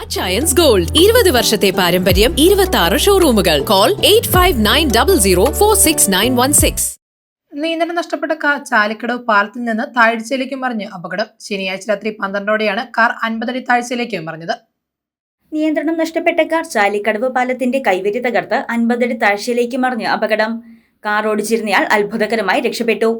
Achayans gold ഇരുപത് വർഷത്തെ പാരമ്പര്യം ഇരുപത്തി ആറ് ഷോറൂമുകൾ call eight five nine double zero four six nine one six നിയന്ത്രണം നഷ്ടപ്പെട്ട കാർ ചാലിക്കടവ് പാലത്തിൽ നിന്ന് താഴ്ചയിലേക്ക് മറിഞ്ഞ് അപകടം. ശനിയാഴ്ച രാത്രി പന്ത്രണ്ടോടെയാണ് കാർ അൻപതടി താഴ്ചയിലേക്ക് മറിഞ്ഞത്. നിയന്ത്രണം നഷ്ടപ്പെട്ട കാർ ചാലിക്കടവ് പാലത്തിന്റെ കൈവരി തകർത്ത് അൻപതടി താഴ്ചയിലേക്ക് മറിഞ്ഞ് അപകടം. കാർ ഓടിച്ചിരുന്നയാൾ അത്ഭുതകരമായി രക്ഷപ്പെട്ടു.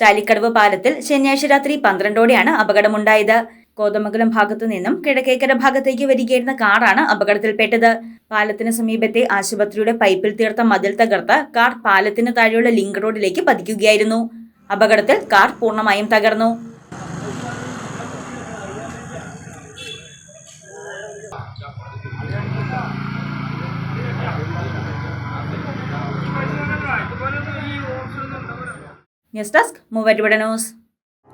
ചാലിക്കടവ് പാലത്തിൽ ശനിയാഴ്ച രാത്രി പന്ത്രണ്ടോടെയാണ് അപകടമുണ്ടായത്. കോതമംഗലം ഭാഗത്തു നിന്നും കിഴക്കേക്കര ഭാഗത്തേക്ക് വരികയായിരുന്ന കാറാണ് അപകടത്തിൽപ്പെട്ടത്. പാലത്തിന് സമീപത്തെ ആശുപത്രിയുടെ പൈപ്പിൽ തീർത്ത മതിൽ തകർത്ത് കാർ പാലത്തിന് താഴെയുള്ള ലിങ്ക് റോഡിലേക്ക് പതിക്കുകയായിരുന്നു. അപകടത്തിൽ കാർ പൂർണമായും തകർന്നു. News desk Muvattupuzha news.